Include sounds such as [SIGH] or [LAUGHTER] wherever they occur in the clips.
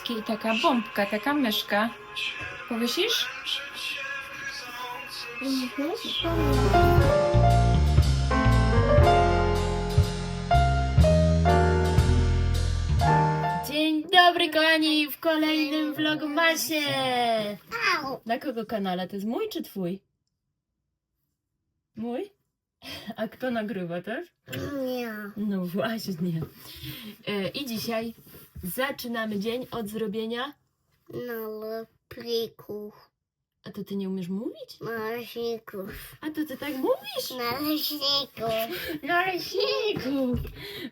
i taka bombka, taka myszka. Powiesisz? Dzień dobry kochani w kolejnym vlogmasie. Na kogo kanale? To jest mój czy twój? Mój? A kto nagrywa też? Nie. No właśnie. E, I dzisiaj zaczynamy dzień od zrobienia. Naleśników. A to ty nie umiesz mówić? Naleśników. A to ty tak mówisz? Naleśników. [LAUGHS] Naleśników!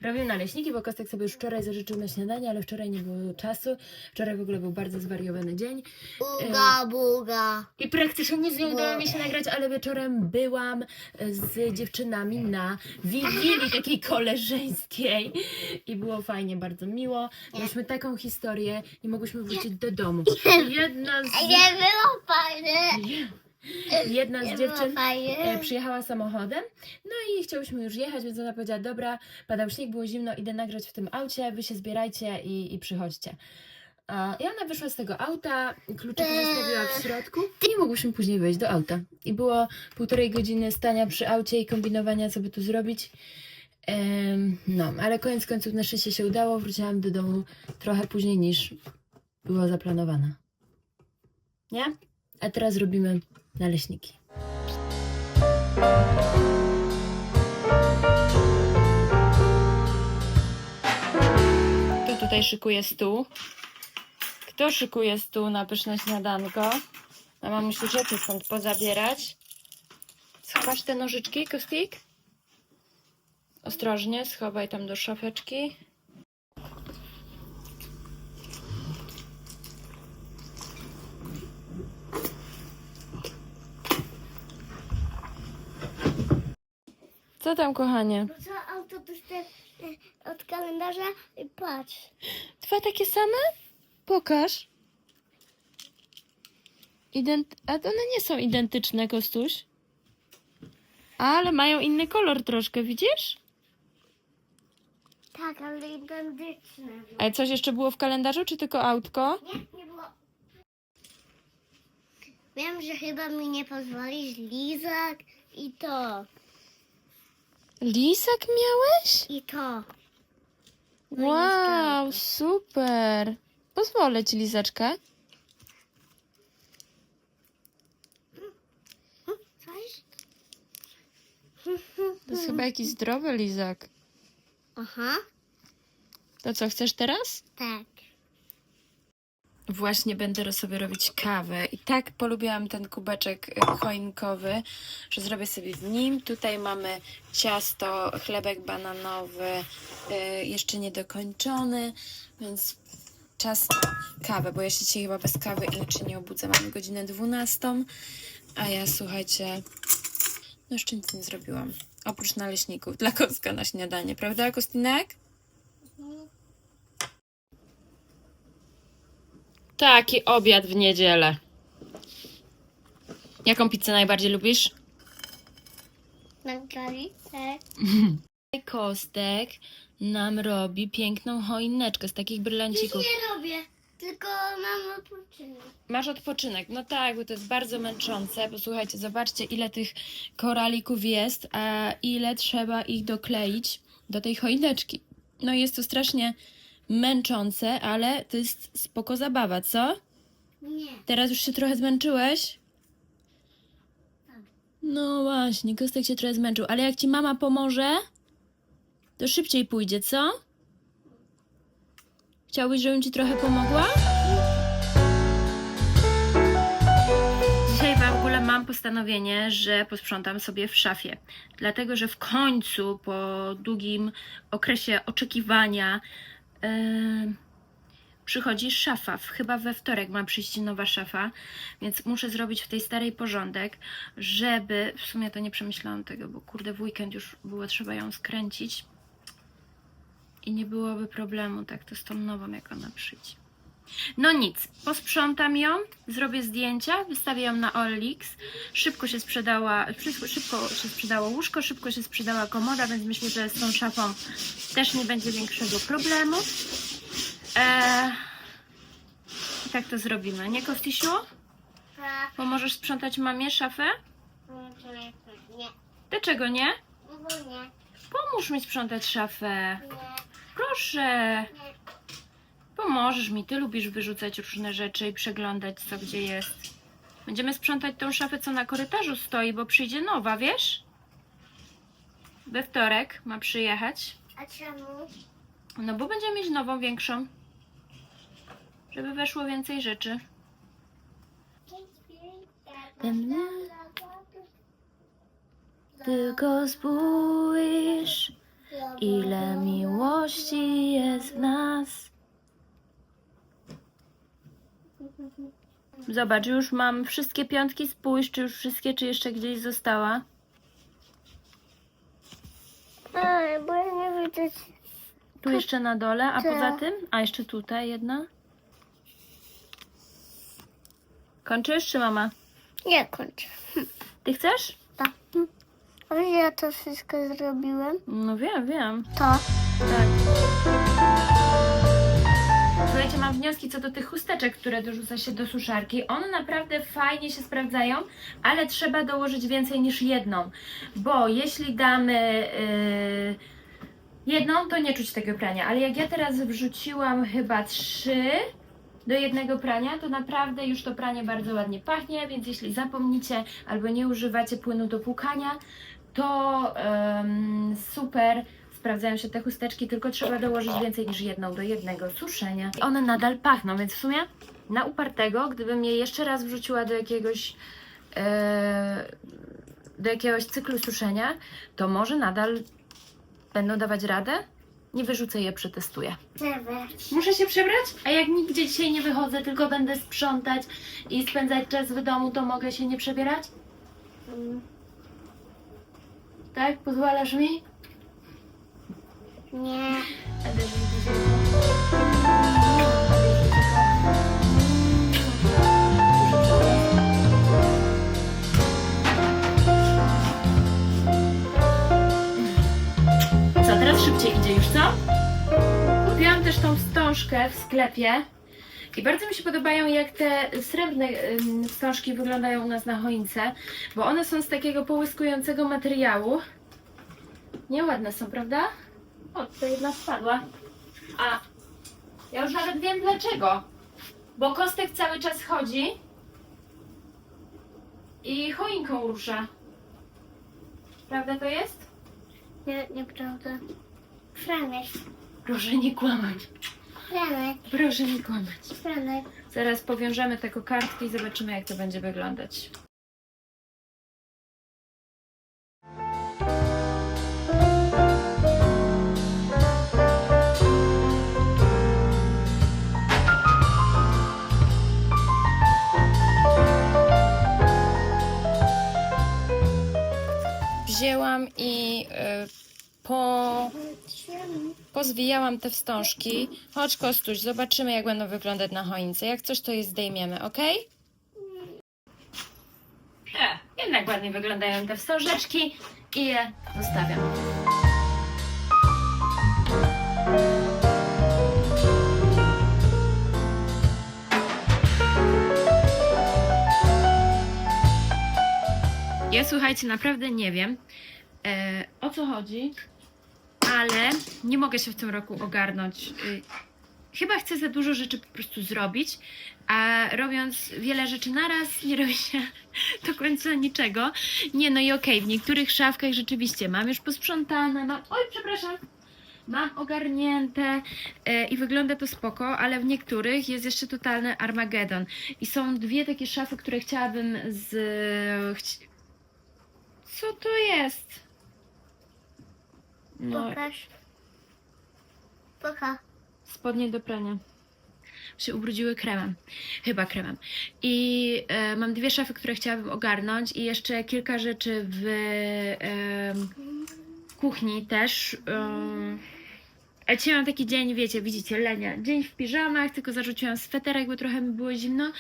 Robię naleśniki, bo Kostek sobie już wczoraj zażyczył na śniadanie, ale wczoraj nie było czasu. Wczoraj w ogóle był bardzo zwariowany dzień. Uga buga. I praktycznie nic nie udało mi się nagrać, ale wieczorem byłam z dziewczynami na wigilii [LAUGHS] takiej koleżeńskiej i było fajnie, bardzo miło. Mieliśmy taką historię i mogłyśmy wrócić do domu. Jedna z, Nie było fajne. [LAUGHS] jedna z dziewczyn e, przyjechała samochodem, no i chciałyśmy już jechać, więc ona powiedziała, dobra, padał śnieg, było zimno, idę nagrać w tym aucie, wy się zbierajcie i, i przychodźcie. A, I ona wyszła z tego auta, kluczyki zostawiła w środku i nie mogłyśmy później wejść do auta. I było półtorej godziny stania przy aucie i kombinowania, co by tu zrobić. No, ale koniec końców na szczęście się udało, wróciłam do domu trochę później niż było zaplanowane. Nie? A teraz robimy naleśniki. Kto tutaj szykuje stół? Kto szykuje stół na pyszne śniadanko? Mama musi rzeczy stąd pozabierać. Schowasz te nożyczki, Kostik? Ostrożnie, schowaj tam do szafeczki. Co tam, kochanie? No co auto to te e, od kalendarza i patrz. Dwa takie same? Pokaż. Ident... A one nie są identyczne, Kostuś. Ale mają inny kolor troszkę, widzisz? Tak, ale identyczne. A coś jeszcze było w kalendarzu, czy tylko autko? Nie, nie było. Wiem, że chyba mi nie pozwolisz lizak i to, Lisak miałeś? i to. Wow, super. Pozwolę ci lizaczkę. Coś? To jest chyba jakiś zdrowy lizak. Aha, To co, chcesz teraz? tak. Właśnie będę sobie robić kawę i tak polubiłam ten kubeczek choinkowy, że zrobię sobie w nim. Tutaj mamy ciasto, chlebek bananowy, y, jeszcze niedokończony, więc czas kawę, bo ja się dzisiaj chyba bez kawy inaczej nie obudzę. Mamy godzinę 12, a ja słuchajcie, no jeszcze nic nie zrobiłam. Oprócz naleśników dla kocka na śniadanie, prawda Kostinek? Taki obiad w niedzielę. Jaką pizzę najbardziej lubisz? Margaritę. [LAUGHS] Kostek nam robi piękną choineczkę z takich Nic brylancików. nie robię, tylko mam odpoczynek. Masz odpoczynek. No tak, bo to jest bardzo męczące. Posłuchajcie, zobaczcie ile tych koralików jest, a ile trzeba ich dokleić do tej choineczki. No jest to strasznie męczące, ale to jest spoko zabawa, co? Nie. Teraz już się trochę zmęczyłeś? No właśnie, Kostek się trochę zmęczył, ale jak ci mama pomoże, to szybciej pójdzie, co? Chciałbyś, żebym ci trochę pomogła? Dzisiaj w ogóle mam postanowienie, że posprzątam sobie w szafie. Dlatego, że w końcu po długim okresie oczekiwania przychodzi szafa. Chyba we wtorek ma przyjść nowa szafa, więc muszę zrobić w tej starej porządek, żeby. W sumie to nie przemyślałam tego, bo kurde, w weekend już było trzeba ją skręcić. I nie byłoby problemu, tak to z tą nową, jak ona przyjdzie. No nic, posprzątam ją, zrobię zdjęcia, wystawię ją na OLX. Szybko się sprzedała, szybko się sprzedało łóżko, szybko się sprzedała komoda, więc myślę, że z tą szafą też nie będzie większego problemu. Eee, I tak to zrobimy, nie Kostysiu? Tak. Pomożesz sprzątać mamie szafę? Nie. Dlaczego nie? Bo nie. Pomóż mi sprzątać szafę. Nie. Proszę. Pomożesz mi, ty lubisz wyrzucać różne rzeczy i przeglądać co gdzie jest. Będziemy sprzątać tą szafę, co na korytarzu stoi, bo przyjdzie nowa, wiesz? We wtorek ma przyjechać. A czemu? No bo będziemy mieć nową, większą. Żeby weszło więcej rzeczy. Tylko spójrz, ile miłości jest w nas. Zobacz, już mam wszystkie piątki, spójrz, czy już wszystkie, czy jeszcze gdzieś została. A, bo ja nie widzę. Tu jeszcze na dole, a Co? poza tym? A jeszcze tutaj jedna. Kończysz, czy mama? Nie kończę. Ty chcesz? Tak. Ale ja to wszystko zrobiłem. No wiem, wiem. To. Tak. Słuchajcie, mam wnioski co do tych chusteczek, które dorzuca się do suszarki. One naprawdę fajnie się sprawdzają, ale trzeba dołożyć więcej niż jedną, bo jeśli damy yy, jedną, to nie czuć tego prania, ale jak ja teraz wrzuciłam chyba trzy do jednego prania, to naprawdę już to pranie bardzo ładnie pachnie, więc jeśli zapomnicie albo nie używacie płynu do płukania, to em, super sprawdzają się te chusteczki, tylko trzeba dołożyć więcej niż jedną do jednego suszenia. I one nadal pachną, więc w sumie na upartego, gdybym je jeszcze raz wrzuciła do jakiegoś e, do jakiegoś cyklu suszenia, to może nadal będą dawać radę. Nie wyrzucę je, przetestuję. Przebrać. Muszę się przebrać? A jak nigdzie dzisiaj nie wychodzę, tylko będę sprzątać i spędzać czas w domu, to mogę się nie przebierać? Tak? Pozwalasz mi? Nie. Co, teraz szybciej idzie już, co? Kupiłam też tą wstążkę w sklepie i bardzo mi się podobają, jak te srebrne wstążki wyglądają u nas na choince, bo one są z takiego połyskującego materiału. Nieładne są, prawda? O, to jedna spadła. A, ja już nawet wiem dlaczego. Bo kostek cały czas chodzi i choinką rusza. Prawda to jest? Nie, nieprawda. Franek. Proszę nie kłamać. Franek. Proszę nie kłamać. Franek. Zaraz powiążemy te kokardki i zobaczymy, jak to będzie wyglądać. Wzięłam i y, po Pozwijałam te wstążki. Chodź Kostuś, zobaczymy jak będą wyglądać na choince. Jak coś to je zdejmiemy, ok? E, jednak ładnie wyglądają te wstążeczki i je zostawiam. Ja słuchajcie, naprawdę nie wiem e, o co chodzi ale nie mogę się w tym roku ogarnąć. Y, Chyba chcę za dużo rzeczy po prostu zrobić, a robiąc wiele rzeczy naraz, nie robi się [LAUGHS] do końca niczego. Nie, no i okej, w niektórych szafkach rzeczywiście mam już posprzątane, mam... Oj, przepraszam. mam ogarnięte e, i wygląda to spoko, ale w niektórych jest jeszcze totalny Armagedon. I są dwie takie szafy, które chciałabym z... Co to jest? No, Pokaż. Pokaż. spodnie do prania. Się ubrudziły kremem. Chyba kremem. I e, mam dwie szafy, które chciałabym ogarnąć i jeszcze kilka rzeczy w em, kuchni też. Um, a dzisiaj mam taki dzień, wiecie, widzicie, lenia. Dzień w piżamach, tylko zarzuciłam sweterek, bo trochę mi było zimno.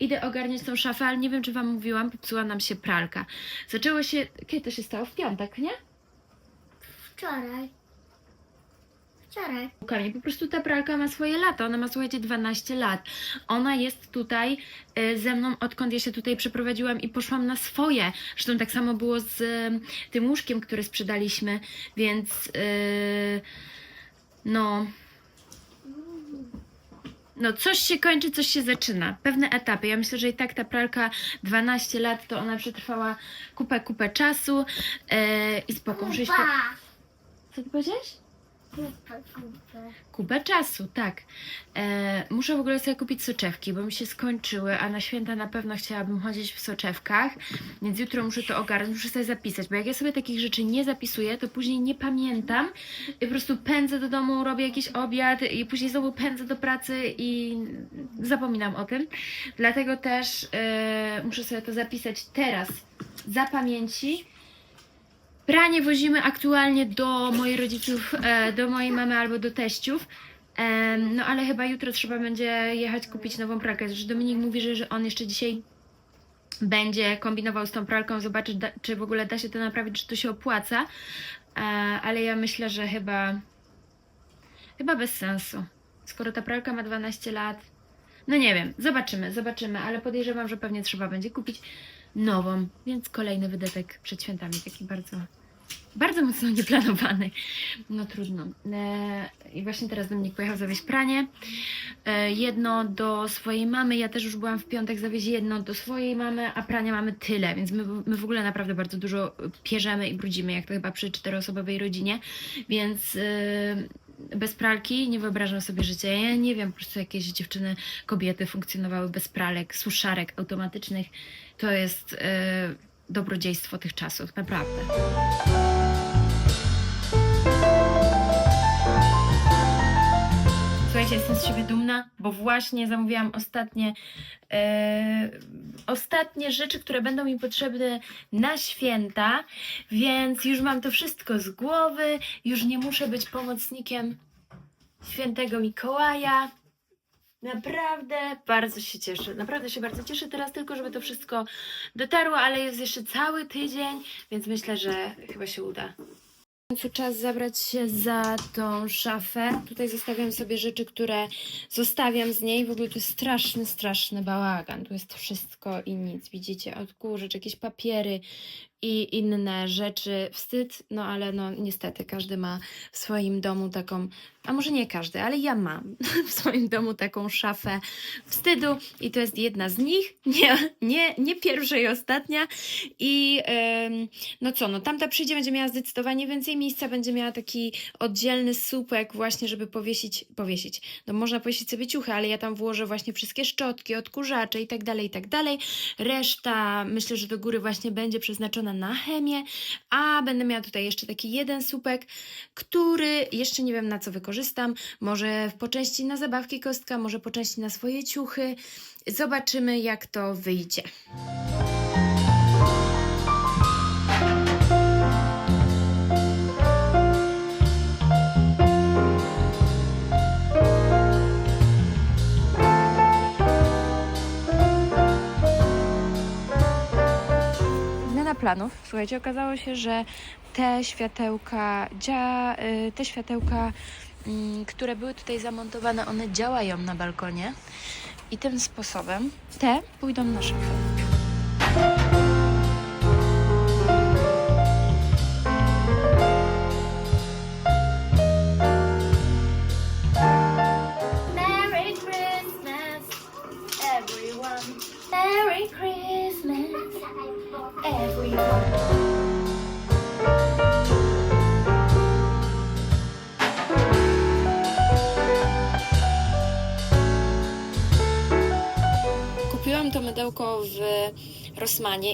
Idę ogarniać tą szafę, ale nie wiem, czy Wam mówiłam, popsuła nam się pralka. Zaczęło się, kiedy to się stało? W piątek, nie? Wczoraj. Wczoraj. Łukami. Po prostu ta pralka ma swoje lata. Ona ma, słuchajcie, 12 lat. Ona jest tutaj e, ze mną, odkąd ja się tutaj przeprowadziłam i poszłam na swoje. Zresztą tak samo było z e, tym łóżkiem, które sprzedaliśmy, więc e, no. No, coś się kończy, coś się zaczyna. Pewne etapy. Ja myślę, że i tak ta pralka 12 lat to ona przetrwała kupę, kupę czasu e, i spoko. Muszę iść po... Kupa. Co ty powiedziałeś? Kubę czasu, tak. E, muszę w ogóle sobie kupić soczewki, bo mi się skończyły, a na święta na pewno chciałabym chodzić w soczewkach, więc jutro muszę to ogarnąć, muszę sobie zapisać, bo jak ja sobie takich rzeczy nie zapisuję, to później nie pamiętam i po prostu pędzę do domu, robię jakiś obiad i później znowu pędzę do pracy i zapominam o tym. Dlatego też e, muszę sobie to zapisać teraz za pamięci. Pranie wozimy aktualnie do moich rodziców, e, do mojej mamy albo do teściów. Em, No ale chyba jutro trzeba będzie jechać kupić nową pralkę. Że Dominik mówi, że, on jeszcze dzisiaj będzie kombinował z tą pralką, zobaczyć, czy w ogóle da się to naprawić, czy to się opłaca. E, Ale ja myślę, że chyba chyba bez sensu. Skoro ta pralka ma 12 lat. No nie wiem, zobaczymy, zobaczymy, ale podejrzewam, że pewnie trzeba będzie kupić nową, więc kolejny wydatek przed świętami, taki bardzo, bardzo mocno [LAUGHS] nieplanowany. No trudno. E, I właśnie teraz Dominik pojechał zawieźć pranie. E, jedno do swojej mamy, ja też już byłam w piątek zawieźć jedno do swojej mamy, a prania mamy tyle, więc my, my w ogóle naprawdę bardzo dużo pierzemy i brudzimy, jak to chyba przy czteroosobowej rodzinie, więc... E, bez pralki nie wyobrażam sobie życia. Ja nie wiem, po prostu jakieś dziewczyny, kobiety funkcjonowały bez pralek, suszarek automatycznych. To jest dobrodziejstwo tych czasów, naprawdę. Słuchajcie, jestem z siebie dumna, bo właśnie zamówiłam ostatnie, e, ostatnie rzeczy, które będą mi potrzebne na święta, więc już mam to wszystko z głowy, już nie muszę być pomocnikiem świętego Mikołaja. Naprawdę bardzo się cieszę, naprawdę się bardzo cieszę teraz tylko, żeby to wszystko dotarło, ale jest jeszcze cały tydzień, więc myślę, że chyba się uda. Końcu czas zabrać się za tą szafę. Tutaj zostawiam sobie rzeczy, które zostawiam z niej. W ogóle to jest straszny, straszny bałagan. Tu jest wszystko i nic. Widzicie, odkurzacz, jakieś papiery i inne rzeczy. Wstyd, no ale no niestety każdy ma w swoim domu taką, a może nie każdy, ale ja mam [LAUGHS] w swoim domu taką szafę wstydu i to jest jedna z nich. [LAUGHS] Nie, nie, nie pierwsza i ostatnia. I no co, no tamta przyjdzie, będzie miała zdecydowanie więcej miejsca, będzie miała taki oddzielny słupek właśnie, żeby powiesić, powiesić. No można powiesić sobie ciuchy, ale ja tam włożę właśnie wszystkie szczotki, odkurzacze i tak dalej, i tak dalej. Reszta myślę, że do góry właśnie będzie przeznaczona na chemię, a będę miała tutaj jeszcze taki jeden słupek, który jeszcze nie wiem na co wykorzystam. Może po części na zabawki kostka, może po części na swoje ciuchy. Zobaczymy jak to wyjdzie. Planów. Słuchajcie, okazało się, że te światełka, dzia, y, te światełka, które były tutaj zamontowane, one działają na balkonie i tym sposobem te pójdą na szafę.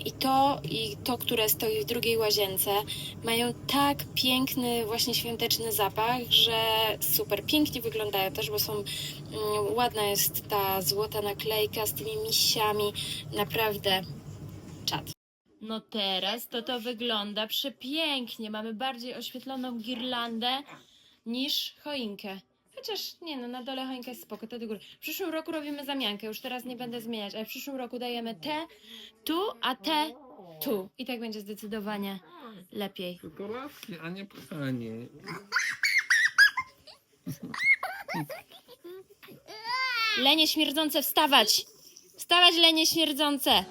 I to, i to, które stoi w drugiej łazience, mają tak piękny, właśnie świąteczny zapach, że super pięknie wyglądają też, bo są mm, ładna jest ta złota naklejka z tymi misiami. Naprawdę czad. No teraz to to wygląda przepięknie. Mamy bardziej oświetloną girlandę niż choinkę. Chociaż nie no, na dole choinka jest spoko, to do góry. W przyszłym roku robimy zamiankę, już teraz nie będę zmieniać, ale w przyszłym roku dajemy te tu, a te tu. I tak będzie zdecydowanie lepiej. Tylko laski, a nie pchanie. Lenie śmierdzące, wstawać! Wstawać, lenie śmierdzące!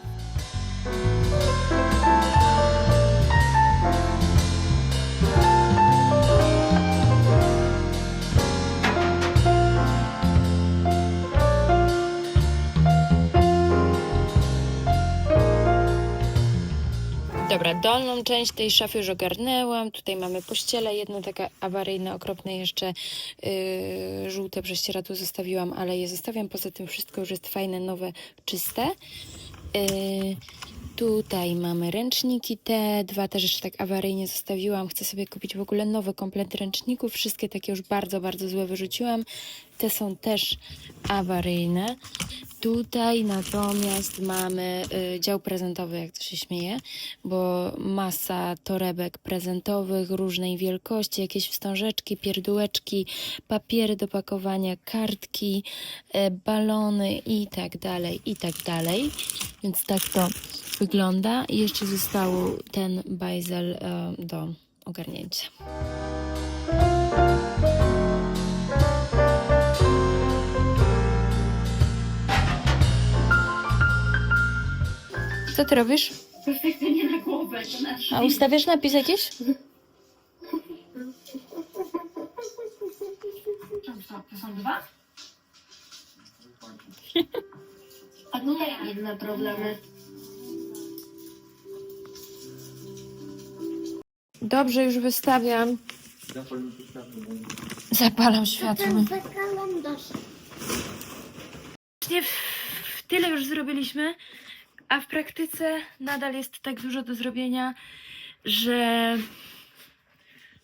Dolną część tej szafy już ogarnęłam. Tutaj mamy pościele, jedno takie awaryjne, okropne jeszcze yy, żółte prześcieradło zostawiłam, ale je zostawiam. Poza tym wszystko już jest fajne, nowe, czyste. Yy, tutaj mamy ręczniki te dwa też jeszcze tak awaryjnie zostawiłam. Chcę sobie kupić w ogóle nowy komplet ręczników. Wszystkie takie już bardzo, bardzo złe wyrzuciłam. Te są też awaryjne. Tutaj natomiast mamy y, dział prezentowy, jak to się śmieje, bo masa torebek prezentowych różnej wielkości, jakieś wstążeczki, pierdółeczki, papiery do pakowania, kartki, e, balony i tak dalej, i tak dalej. Więc tak to wygląda. I jeszcze został ten bajzel e, do ogarnięcia. Co ty robisz? Nie na głowę, to na A ustawiasz napis jakiś? To są dwa? [LAUGHS] A ja jedne problemy. Dobrze, już wystawiam. Zapalam światło. kalendarz. Właśnie w, w tyle już zrobiliśmy, a w praktyce nadal jest tak dużo do zrobienia, że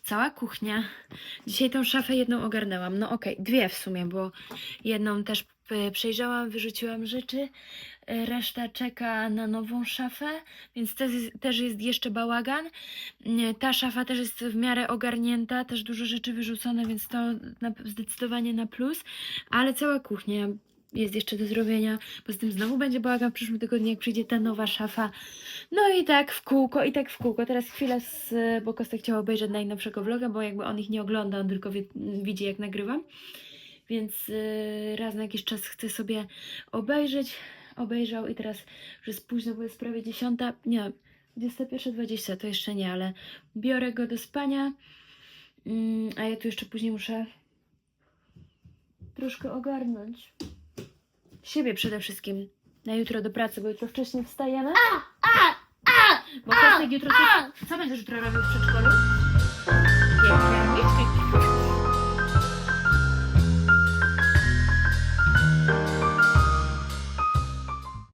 cała kuchnia. Dzisiaj tą szafę jedną ogarnęłam. No okej, dwie w sumie, bo jedną też przejrzałam, wyrzuciłam rzeczy. Reszta czeka na nową szafę, więc też jest, też jest jeszcze bałagan. Ta szafa też jest w miarę ogarnięta, też dużo rzeczy wyrzucone, więc to na, zdecydowanie na plus. Ale cała kuchnia jest jeszcze do zrobienia. Poza tym znowu będzie bałagan w przyszłym tygodniu, jak przyjdzie ta nowa szafa. No i tak w kółko, i tak w kółko. Teraz chwilę, z, bo Kostek chciał obejrzeć najnowszego vloga, bo jakby on ich nie ogląda, on tylko wie, widzi jak nagrywam. Więc yy, raz na jakiś czas chce sobie obejrzeć. Obejrzał i teraz już jest późno, bo jest prawie dziesiąta. Nie, 21.20 to jeszcze nie, ale biorę go do spania. Mm, a ja tu jeszcze później muszę troszkę ogarnąć. Siebie przede wszystkim. Na jutro do pracy, bo jutro wcześniej wstajemy. Bo Kostek jutro... Co, co będziesz jutro robił w przedszkolu? Kierowniczki.